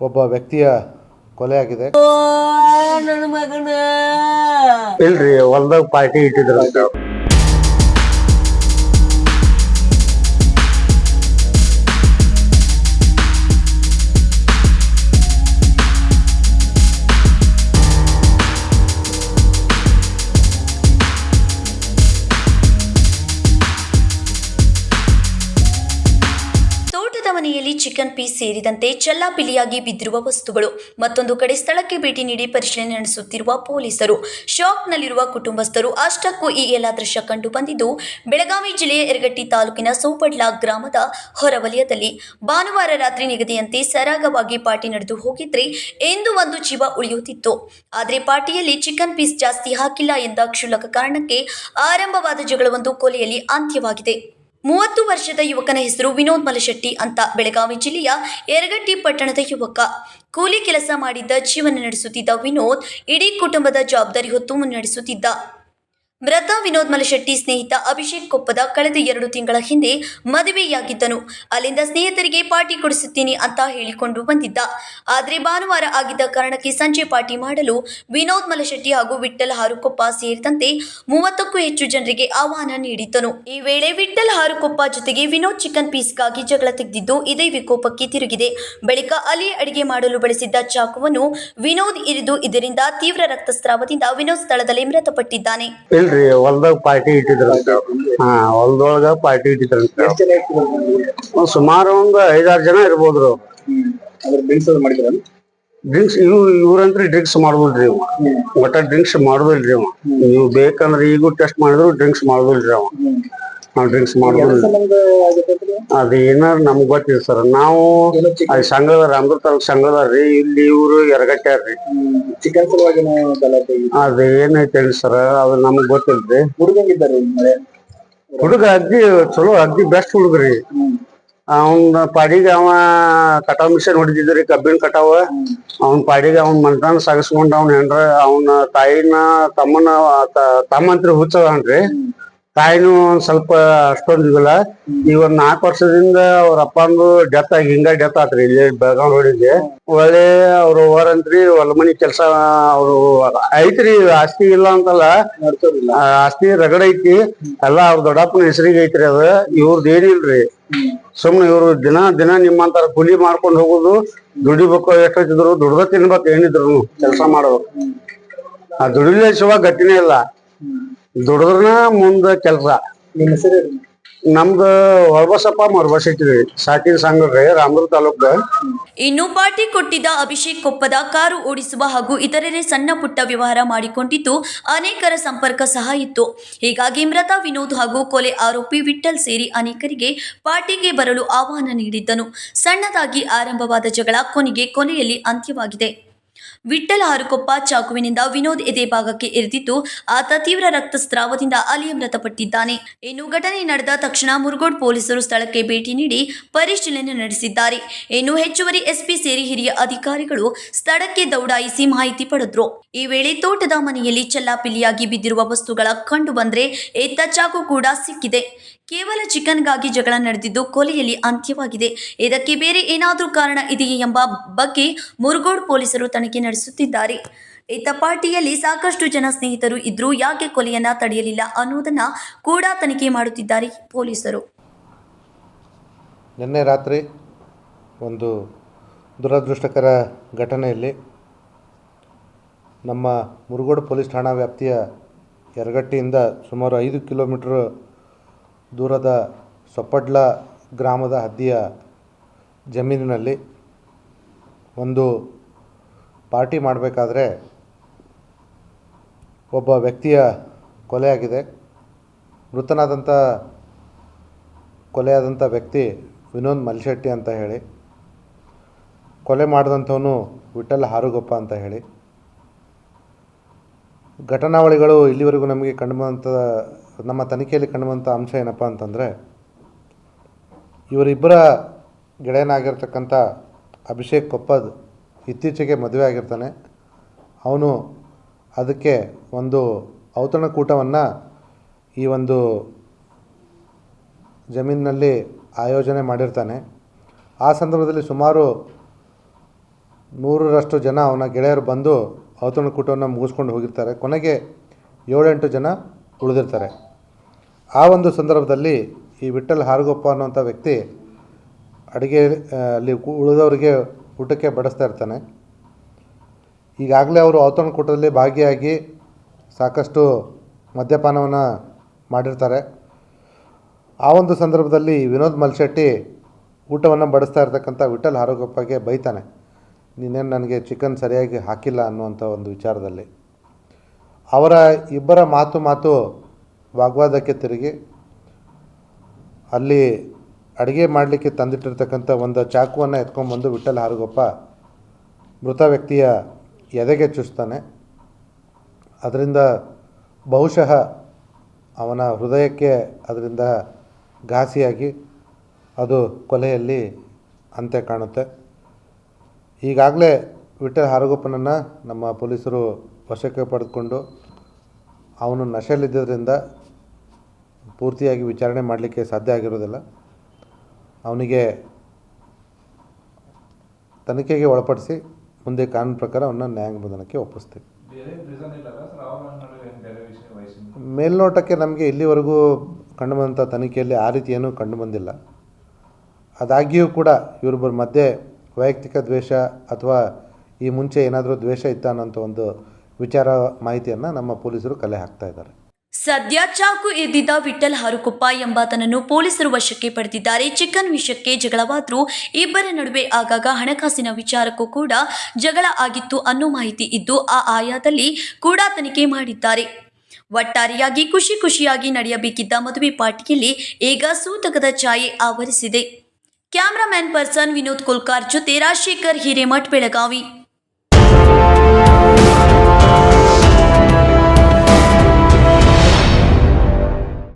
ಒಬ್ಬ ವ್ಯಕ್ತಿಯ ಕೊಲೆಯಾಗಿದೆ. ನನ್ನ ಮಗನ. ಇಲ್ರಿ ಹೊಲ್ದಾಗ ಪಾರ್ಟಿ ಇಟ್ಟಿದ್ರ ತೋಟದ ಮನೆಯಲ್ಲಿ ಚಿಕನ್ ಪೀಸ್ ಸೇರಿದಂತೆ ಚೆಲ್ಲಾಪಿಲಿಯಾಗಿ ಬಿದ್ದಿರುವ ವಸ್ತುಗಳು ಮತ್ತೊಂದು ಕಡೆ ಸ್ಥಳಕ್ಕೆ ಭೇಟಿ ನೀಡಿ ಪರಿಶೀಲನೆ ನಡೆಸುತ್ತಿರುವ ಪೊಲೀಸರು. ಶಾಕ್ನಲ್ಲಿರುವ ಕುಟುಂಬಸ್ಥರು ಅಷ್ಟಕ್ಕೂ ಈ ಎಲ್ಲ ದೃಶ್ಯ ಕಂಡು ಬಂದಿದ್ದು, ಬೆಳಗಾವಿ ಜಿಲ್ಲೆಯ ಯರಗಟ್ಟಿ ತಾಲೂಕಿನ ಸೋಪಡ್ಲಾ ಗ್ರಾಮದ ಹೊರವಲಯದಲ್ಲಿ ಭಾನುವಾರ ರಾತ್ರಿ ನಿಗದಿಯಂತೆ ಸರಾಗವಾಗಿ ಪಾರ್ಟಿ ನಡೆದು ಹೋಗಿದ್ರೆ ಎಂದು ಒಂದು ಜೀವ ಉಳಿಯುತ್ತಿತ್ತು. ಆದರೆ ಪಾರ್ಟಿಯಲ್ಲಿ ಚಿಕನ್ ಪೀಸ್ ಜಾಸ್ತಿ ಹಾಕಿಲ್ಲ ಎಂದ ಕ್ಷುಲ್ಲಕ ಕಾರಣಕ್ಕೆ ಆರಂಭವಾದ ಜಗಳವೊಂದು ಕೊಲೆಯಲ್ಲಿ ಅಂತ್ಯವಾಗಿದೆ. ಮೂವತ್ತು ವರ್ಷದ ಯುವಕನ ಹೆಸರು ವಿನೋದ್ ಮಲಶೆಟ್ಟಿ ಅಂತ ಬೆಳಗಾವಿ ಜಿಲ್ಲೆಯ ಯರಗಟ್ಟಿ ಪಟ್ಟಣದ ಯುವಕ. ಕೂಲಿ ಕೆಲಸ ಮಾಡಿದ್ದ ಜೀವನ ನಡೆಸುತ್ತಿದ್ದ ವಿನೋದ್ ಇಡೀ ಕುಟುಂಬದ ಜವಾಬ್ದಾರಿ ಹೊತ್ತು ಮುನ್ನಡೆಸುತ್ತಿದ್ದ. ಮೃತ ವಿನೋದ್ ಮಲಶೆಟ್ಟಿ ಸ್ನೇಹಿತ ಅಭಿಷೇಕ್ ಕೊಪ್ಪದ ಕಳೆದ ಎರಡು ತಿಂಗಳ ಹಿಂದೆ ಮದುವೆಯಾಗಿದ್ದನು. ಅಲ್ಲಿಂದ ಸ್ನೇಹಿತರಿಗೆ ಪಾರ್ಟಿ ಕೊಡಿಸುತ್ತೀನಿ ಅಂತ ಹೇಳಿಕೊಂಡು ಬಂದಿದ್ದ. ಆದರೆ ಭಾನುವಾರ ಆಗಿದ್ದ ಕಾರಣಕ್ಕೆ ಸಂಜೆ ಪಾರ್ಟಿ ಮಾಡಲು ವಿನೋದ್ ಮಲಶೆಟ್ಟಿ ಹಾಗೂ ವಿಠಲ್ ಹಾರುಕೊಪ್ಪ ಸೇರಿದಂತೆ ಮೂವತ್ತಕ್ಕೂ ಹೆಚ್ಚು ಜನರಿಗೆ ಆಹ್ವಾನ ನೀಡಿದ್ದನು. ಈ ವೇಳೆ ವಿಠಲ್ ಹಾರುಕೊಪ್ಪ ಜೊತೆಗೆ ವಿನೋದ್ ಚಿಕನ್ ಪೀಸ್ಗಾಗಿ ಜಗಳ ತೆಗೆದಿದ್ದು ಇದೇ ವಿಕೋಪಕ್ಕೆ ತಿರುಗಿದೆ. ಬಳಿಕ ಅಲ್ಲಿ ಅಡಿಗೆ ಮಾಡಲು ಬಳಸಿದ್ದ ಚಾಕುವನ್ನು ವಿನೋದ್ ಇರಿದು ಇದರಿಂದ ತೀವ್ರ ರಕ್ತಸ್ರಾವದಿಂದ ವಿನೋದ್ ಸ್ಥಳದಲ್ಲಿ ಮೃತಪಟ್ಟಿದ್ದಾನೆ. ಇಲ್ರಿ ಹೊಲ್ದಾಗ ಪಾರ್ಟಿ ಇಟ್ಟಿದ್ರ ಹಾ ಹೊಲ್ದೊಳಗ ಪಾರ್ಟಿ ಇಟ್ಟಿದ್ರಂತ ಒಂದ್ ಸುಮಾರು ಒಂದ್ ಐದಾರು ಜನ ಇರ್ಬೋದ್ರಿ. ಅದ್ರ ಡ್ರಿಂಕ್ಸ್ ಇವ್ ಇವ್ರಂತ್ರಿ ಡ್ರಿಂಕ್ಸ್ ಮಾಡುದಿಲ್ರಿ ಇವ ಒಟ್ಟ ಡ್ರಿಂಕ್ಸ್ ಮಾಡುದಿಲ್ರಿ ಅವ. ನೀವು ಬೇಕಂದ್ರ ಈಗೂ ಟೆಸ್ಟ್ ಮಾಡಿದ್ರು ಡ್ರಿಂಕ್ಸ್ ಮಾಡುದಿಲ್ರಿ ಅವ. ನಾವ್ ಡ್ರಿಂಕ್ಸ್ ಆಗೈತೆ ಅದ ಏನಾರ ನಮ್ಗ್ ಗೊತ್ತಿಲ್ಲ ಸರ್. ನಾವು ಅಲ್ಲಿ ಸಂಘದ ಅಮೃತ ತಾಲೂಕ್ ರೀ ಇಲ್ಲಿ ಇವ್ರು ಎರಗಟ್ಟ್ಯಾರ್ರಿ ರೀ ಸಲುವಾಗಿ ಅದ ಏನೈತೆ ಸರ್ ಅದು ನಮ್ಗ್ ಗೊತ್ತಿಲ್ರಿ. ಹುಡುಗ ಅಗ್ದಿ ಚಲೋ ಅಗ್ದಿ ಬೆಸ್ಟ್ ಹುಡುಗ್ರಿ. ಅವನ್ ಪಾಡಿಗೆ ಅವ ಕಟಾವ್ ಮಿಷನ್ ಹೊಡೆದಿದ್ರಿ ಕಬ್ಬಿನ ಕಟಾವ. ಅವನ್ ಪಾಡಿಗೆ ಅವನ್ ಮನ್ತಾನ ಸಾಗಿಸ್ಕೊಂಡ್ ಅವ್ನ ಹೆಂಡ್ರ ಅವನ ತಾಯಿನ ತಮ್ಮನ ತಮ್ಮಂತ್ರಿ ಹುಚ್ಚದನ್ರಿ ತಾಯಿನೂ ಒಂದ್ ಸ್ವಲ್ಪ ಅಷ್ಟೊಂದ್ ಇದಿಲ್ಲ. ಈಗ ಒಂದ್ ನಾಲ್ಕು ವರ್ಷದಿಂದ ಅವ್ರ ಅಪ್ಪಂದು ಡೆತ್ ಆಗಿ, ಹಿಂಗ ಡೆತ್ ಆತ್ರಿ ಇಲ್ಲಿ ಬೆಳಗಾವ್ ರೋಡಿಗೆ. ಒಳ್ಳೆ ಅವ್ರ ಓವರಂತ್ರಿ ಹೊಲ ಮನಿ ಕೆಲ್ಸ, ಅವ್ರು ಐತ್ರಿ, ಆಸ್ತಿ ಇಲ್ಲ ಅಂತಲ್ಲ. ಆಸ್ತಿ ರಗಡ ಐತಿ. ಎಲ್ಲ ಅವ್ರ ದೊಡ್ಡಪ್ಪನ ಹೆಸರಿಗೆ ಐತ್ರಿ ಅದ. ಇವ್ರದ್ ಏನಿಲ್ರಿ ಸುಮ್ನೆ ಇವ್ರು ದಿನ ದಿನ ನಿಮ್ಮಂತಾರ ಕೂಲಿ ಮಾಡ್ಕೊಂಡ್ ಹೋಗುದು, ದುಡಿಬೇಕು ಎಷ್ಟೊತ್ತಿದ್ರು, ದುಡ್ದ ತಿನ್ಬೇಕು ಏನಿದ್ರು ಕೆಲಸ ಮಾಡ್ಬೇಕು ಆ ದುಡಿಲೇ ಶಿವ ಗಟ್ಟಿನೇ ಇಲ್ಲ. ದುಡಿದ್ರನ ಮುಂದ ಕೆಲಸ. ನಿಮ್ಮ ಹೆಸರು ನಮ್ದು ಹೊರಬಸಪ್ಪ ಮರಬಸೈತಿ ಸಾಕಿನ ಸಂಘ ರಾಮದುರ್ಗ ತಾಲೂಕ್ ಇನ್ನು ಪಾರ್ಟಿ ಕೊಟ್ಟಿದ್ದ ಅಭಿಷೇಕ್ ಕೊಪ್ಪದ ಕಾರು ಓಡಿಸುವ ಹಾಗೂ ಇತರರೇ ಸಣ್ಣ ಪುಟ್ಟ ವ್ಯವಹಾರ ಮಾಡಿಕೊಂಡಿದ್ದು ಅನೇಕರ ಸಂಪರ್ಕ ಸಹ ಇತ್ತು. ಹೀಗಾಗಿ ಮೃತ ವಿನೋದ್ ಹಾಗೂ ಕೊಲೆ ಆರೋಪಿ ವಿಠಲ್ ಸೇರಿ ಅನೇಕರಿಗೆ ಪಾರ್ಟಿಗೆ ಬರಲು ಆಹ್ವಾನ ನೀಡಿದ್ದನು. ಸಣ್ಣದಾಗಿ ಆರಂಭವಾದ ಜಗಳ ಕೊನೆಗೆ ಕೊನೆಯಲ್ಲಿ ಅಂತ್ಯವಾಗಿದೆ. ವಿಠ್ಠಲ್ ಹಾರುಕೊಪ್ಪ ಚಾಕುವಿನಿಂದ ವಿನೋದ್ ಎದೆ ಭಾಗಕ್ಕೆ ಇರಿದಿದ್ದು ಆತ ತೀವ್ರ ರಕ್ತಸ್ರಾವದಿಂದ ಅಲಿಯ ಮೃತಪಟ್ಟಿದ್ದಾನೆ. ಇನ್ನು ಘಟನೆ ನಡೆದ ತಕ್ಷಣ ಮುರುಗೋಡ್ ಪೊಲೀಸರು ಸ್ಥಳಕ್ಕೆ ಭೇಟಿ ನೀಡಿ ಪರಿಶೀಲನೆ ನಡೆಸಿದ್ದಾರೆ. ಇನ್ನು ಹೆಚ್ಚುವರಿ ಎಸ್ಪಿ ಸೇರಿ ಹಿರಿಯ ಅಧಿಕಾರಿಗಳು ಸ್ಥಳಕ್ಕೆ ದೌಡಾಯಿಸಿ ಮಾಹಿತಿ ಪಡೆದ್ರು. ಈ ವೇಳೆ ತೋಟದ ಮನೆಯಲ್ಲಿ ಚೆಲ್ಲಾಪಿಲ್ಲಿಯಾಗಿ ಬಿದ್ದಿರುವ ವಸ್ತುಗಳ ಕಂಡು ಬಂದ್ರೆ ಎತ್ತ ಚಾಕು ಕೂಡ ಸಿಕ್ಕಿದೆ. ಕೇವಲ ಚಿಕನ್ಗಾಗಿ ಜಗಳ ನಡೆದಿದ್ದು ಕೊಲೆಯಲ್ಲಿ ಅಂತ್ಯವಾಗಿದೆ. ಇದಕ್ಕೆ ಬೇರೆ ಏನಾದರೂ ಕಾರಣ ಇದೆಯೇ ಎಂಬ ಬಗ್ಗೆ ಮುರುಗೋಡ್ ಪೊಲೀಸರು ತನಿಖೆ ನಡೆಸುತ್ತಿದ್ದಾರೆ. ಇತ್ತ ಪಾರ್ಟಿಯಲ್ಲಿ ಸಾಕಷ್ಟು ಜನ ಸ್ನೇಹಿತರು ಇದ್ರೂ ಯಾಕೆ ಕೊಲೆಯನ್ನ ತಡೆಯಲಿಲ್ಲ ಅನ್ನೋದನ್ನ ಕೂಡ ತನಿಖೆ ಮಾಡುತ್ತಿದ್ದಾರೆ ಪೊಲೀಸರು. ನಿನ್ನೆ ರಾತ್ರಿ ಒಂದು ದುರದೃಷ್ಟಕರ ಘಟನೆಯಲ್ಲಿ ನಮ್ಮ ಮುರುಗೋಡು ಪೊಲೀಸ್ ಠಾಣಾ ವ್ಯಾಪ್ತಿಯ ಯರಗಟ್ಟಿಯಿಂದ ಸುಮಾರು ಐದು ಕಿಲೋಮೀಟರ್ ದೂರದ ಸೊಪ್ಪಡ್ಲ ಗ್ರಾಮದ ಹದ್ದಿಯ ಜಮೀನಿನಲ್ಲಿ ಒಂದು ಪಾರ್ಟಿ ಮಾಡಬೇಕಾದ್ರೆ ಒಬ್ಬ ವ್ಯಕ್ತಿಯ ಕೊಲೆಯಾಗಿದೆ ಮೃತನಾದಂಥ ಕೊಲೆಯಾದಂಥ ವ್ಯಕ್ತಿ ವಿನೋದ್ ಮಲ್ಶೆಟ್ಟಿ ಅಂತ ಹೇಳಿ. ಕೊಲೆ ಮಾಡಿದಂಥವನು ವಿಠಲ್ ಹಾರುಗೊಪ್ಪ ಅಂತ ಹೇಳಿ. ಘಟನಾವಳಿಗಳು ಇಲ್ಲಿವರೆಗೂ ನಮಗೆ ಕಂಡುಬಂಥ ನಮ್ಮ ತನಿಖೆಯಲ್ಲಿ ಕಂಡುಬಂಥ ಅಂಶ ಏನಪ್ಪ ಅಂತಂದರೆ, ಇವರಿಬ್ಬರ ಗೆಳೆಯನಾಗಿರ್ತಕ್ಕಂಥ ಅಭಿಷೇಕ್ ಕೊಪ್ಪದ್ ಇತ್ತೀಚೆಗೆ ಮದುವೆ ಆಗಿರ್ತಾನೆ. ಅವನು ಅದಕ್ಕೆ ಒಂದು ಔತಣಕೂಟವನ್ನು ಈ ಒಂದು ಜಮೀನಿನಲ್ಲಿ ಆಯೋಜನೆ ಮಾಡಿರ್ತಾನೆ. ಆ ಸಂದರ್ಭದಲ್ಲಿ ಸುಮಾರು ನೂರರಷ್ಟು ಜನ ಅವನ ಗೆಳೆಯರು ಬಂದು ಔತಣಕೂಟವನ್ನು ಮುಗಿಸ್ಕೊಂಡು ಹೋಗಿರ್ತಾರೆ. ಕೊನೆಗೆ ಏಳೆಂಟು ಜನ ಉಳಿದಿರ್ತಾರೆ. ಆ ಒಂದು ಸಂದರ್ಭದಲ್ಲಿ ಈ ವಿಠಲ್ ಹಾರಗೊಪ್ಪ ಅನ್ನುವಂಥ ವ್ಯಕ್ತಿ ಅಡುಗೆ ಅಲ್ಲಿ ಉಳಿದವರಿಗೆ ಊಟಕ್ಕೆ ಬಡಿಸ್ತಾ ಇರ್ತಾನೆ. ಈಗಾಗಲೇ ಅವರು ಔತಣಕೂಟದಲ್ಲಿ ಭಾಗಿಯಾಗಿ ಸಾಕಷ್ಟು ಮದ್ಯಪಾನವನ್ನು ಮಾಡಿರ್ತಾರೆ. ಆ ಒಂದು ಸಂದರ್ಭದಲ್ಲಿ ವಿನೋದ್ ಮಲ್ಶೆಟ್ಟಿ ಊಟವನ್ನು ಬಡಿಸ್ತಾ ಇರ್ತಕ್ಕಂಥ ವಿಠಲ್ ಆರೋಗ್ಯಪ್ಪಗೆ ಬೈತಾನೆ. ನೀನೇನು ನನಗೆ ಚಿಕನ್ ಸರಿಯಾಗಿ ಹಾಕಿಲ್ಲ ಅನ್ನುವಂಥ ಒಂದು ವಿಚಾರದಲ್ಲಿ. ಅವರ ಇಬ್ಬರ ಮಾತು ಮಾತು ವಾಗ್ವಾದಕ್ಕೆ ತಿರುಗಿ ಅಲ್ಲಿ ಅಡುಗೆ ಮಾಡಲಿಕ್ಕೆ ತಂದಿಟ್ಟಿರ್ತಕ್ಕಂಥ ಒಂದು ಚಾಕುವನ್ನು ಎತ್ಕೊಂಡ್ಬಂದು ವಿಠಲ್ ಹಾರಗೊಪ್ಪ ಮೃತ ವ್ಯಕ್ತಿಯ ಎದೆಗೆ ಚುಚ್ತಾನೆ. ಅದರಿಂದ ಬಹುಶಃ ಅವನ ಹೃದಯಕ್ಕೆ ಅದರಿಂದ ಘಾಸಿಯಾಗಿ ಅದು ಕೊಲೆಯಲ್ಲಿ ಅಂತ್ಯ ಕಾಣುತ್ತೆ. ಈಗಾಗಲೇ ವಿಠಲ್ ಹಾರಗೊಪ್ಪನನ್ನು ನಮ್ಮ ಪೊಲೀಸರು ವಶಕ್ಕೆ ಪಡೆದುಕೊಂಡು ಅವನು ನಶೆಯಲ್ಲಿದ್ದರಿಂದ ಪೂರ್ತಿಯಾಗಿ ವಿಚಾರಣೆ ಮಾಡಲಿಕ್ಕೆ ಸಾಧ್ಯ ಆಗಿರೋದಿಲ್ಲ. ಅವನಿಗೆ ತನಿಖೆಗೆ ಒಳಪಡಿಸಿ ಮುಂದೆ ಕಾನೂನು ಪ್ರಕಾರ ಅವನ್ನ ನ್ಯಾಯಾಂಗ ಬಂಧನಕ್ಕೆ ಒಪ್ಪಿಸ್ತೀವಿ ಮೇಲ್ನೋಟಕ್ಕೆ ನಮಗೆ ಇಲ್ಲಿವರೆಗೂ ಕಂಡುಬಂದಂಥ ತನಿಖೆಯಲ್ಲಿ ಆ ರೀತಿ ಏನೂ ಕಂಡುಬಂದಿಲ್ಲ ಅದಾಗಿಯೂ ಕೂಡ ಇವರಿಬ್ಬರ ಮಧ್ಯೆ ವೈಯಕ್ತಿಕ ದ್ವೇಷ ಅಥವಾ ಈ ಮುಂಚೆ ಏನಾದರೂ ದ್ವೇಷ ಇತ್ತ ಅನ್ನೋಂಥ ಒಂದು ವಿಚಾರ ಮಾಹಿತಿಯನ್ನು ನಮ್ಮ ಪೊಲೀಸರು ಕಲೆ ಹಾಕ್ತಾ ಇದ್ದಾರೆ. ಸದ್ಯ ಚಾಕು ಎದ್ದಿದ್ದ ವಿಠಲ್ ಹಾರುಕೊಪ್ಪ ಎಂಬಾತನನ್ನು ಪೊಲೀಸರು ವಶಕ್ಕೆ ಪಡೆದಿದ್ದಾರೆ. ಚಿಕನ್ ವಿಷಯಕ್ಕೆ ಜಗಳವಾದ್ರು ಇಬ್ಬರ ನಡುವೆ ಆಗಾಗ ಹಣಕಾಸಿನ ವಿಚಾರಕ್ಕೂ ಕೂಡ ಜಗಳ ಆಗಿತ್ತು ಅನ್ನೋ ಮಾಹಿತಿ ಇದ್ದು ಆ ಆಯಾದಲ್ಲಿ ಕೂಡ ತನಿಖೆ ಮಾಡಿದ್ದಾರೆ. ಒಟ್ಟಾರೆಯಾಗಿ ಖುಷಿ ಖುಷಿಯಾಗಿ ನಡೆಯಬೇಕಿದ್ದ ಮದುವೆ ಪಾರ್ಟಿಯಲ್ಲಿ ಈಗ ಸೂತಕದ ಛಾಯೆ ಆವರಿಸಿದೆ. ಕ್ಯಾಮ್ರಾಮ್ಯಾನ್ ಪರ್ಸನ್ ವಿನೋದ್ ಕುಲ್ಕಾರ್ ಜೊತೆ ರಾಜಶೇಖರ್ ಹಿರೇಮಠ್ ಬೆಳಗಾವಿ.